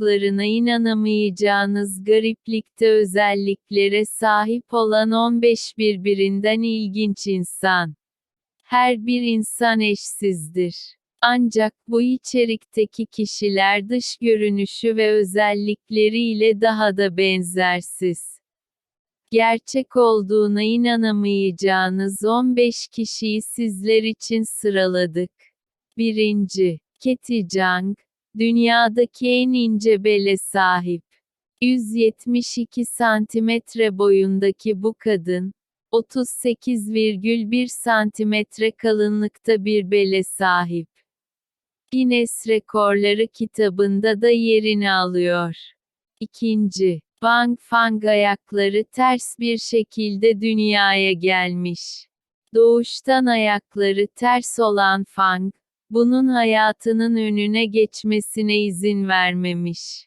olduklarına inanamayacağınız gariplikte özelliklere sahip olan 15 birbirinden ilginç insan. Her bir insan eşsizdir. Ancak bu içerikteki kişiler dış görünüşü ve özellikleriyle daha da benzersiz. Gerçek olduğuna inanamayacağınız 15 kişiyi sizler için sıraladık. 1. Katie Jung, dünyadaki en ince bele sahip. 172 santimetre boyundaki bu kadın, 38,1 santimetre kalınlıkta bir bele sahip. Guinness Rekorları kitabında da yerini alıyor. 2. Wang Fang ayakları ters bir şekilde dünyaya gelmiş. Doğuştan ayakları ters olan Fang, bunun hayatının önüne geçmesine izin vermemiş.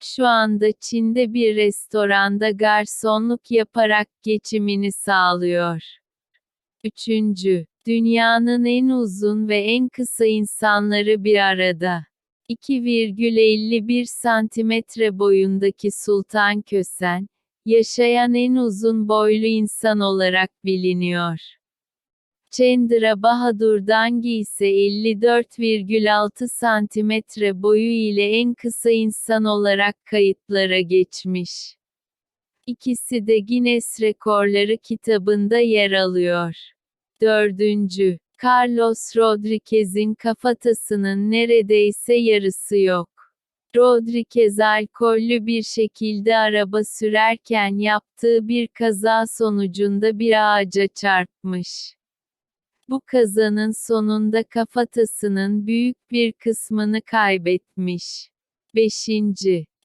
Şu anda Çin'de bir restoranda garsonluk yaparak geçimini sağlıyor. 3. Dünyanın en uzun ve en kısa insanları bir arada. 2,51 santimetre boyundaki Sultan Kösen, yaşayan en uzun boylu insan olarak biliniyor. Chandra Bahadur Dangi ise 54,6 santimetre boyu ile en kısa insan olarak kayıtlara geçmiş. İkisi de Guinness Rekorları kitabında yer alıyor. 4. Carlos Rodriguez'in kafatasının neredeyse yarısı yok. Rodriguez alkollü bir şekilde araba sürerken yaptığı bir kaza sonucunda bir ağaca çarpmış. Bu kazanın sonunda kafatasının büyük bir kısmını kaybetmiş. 5.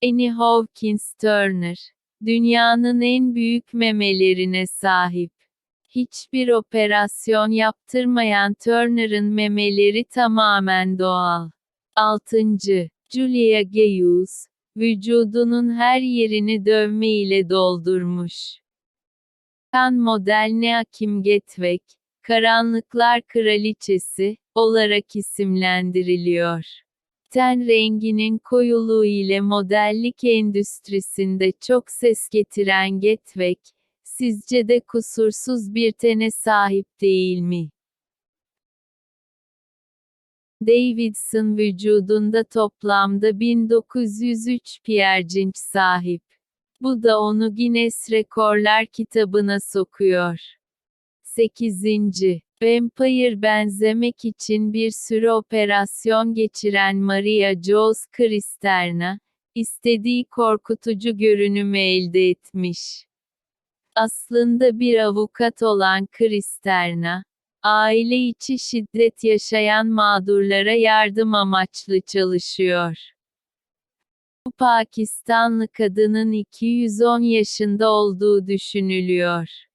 Annie Hawkins Turner, dünyanın en büyük memelerine sahip. Hiçbir operasyon yaptırmayan Turner'ın memeleri tamamen doğal. 6. Julia Gayus, vücudunun her yerini dövme ile doldurmuş. Kan model Neakim Getvek, Karanlıklar Kraliçesi, olarak isimlendiriliyor. Ten renginin koyuluğu ile modellik endüstrisinde çok ses getiren Getvek, sizce de kusursuz bir tene sahip değil mi? Davidson vücudunda toplamda 1903 piercing sahip. Bu da onu Guinness Rekorlar kitabına sokuyor. 8. Vampire benzemek için bir sürü operasyon geçiren Maria Jones Kristerna, istediği korkutucu görünümü elde etmiş. Aslında bir avukat olan Kristerna, aile içi şiddet yaşayan mağdurlara yardım amaçlı çalışıyor. Bu Pakistanlı kadının 210 yaşında olduğu düşünülüyor.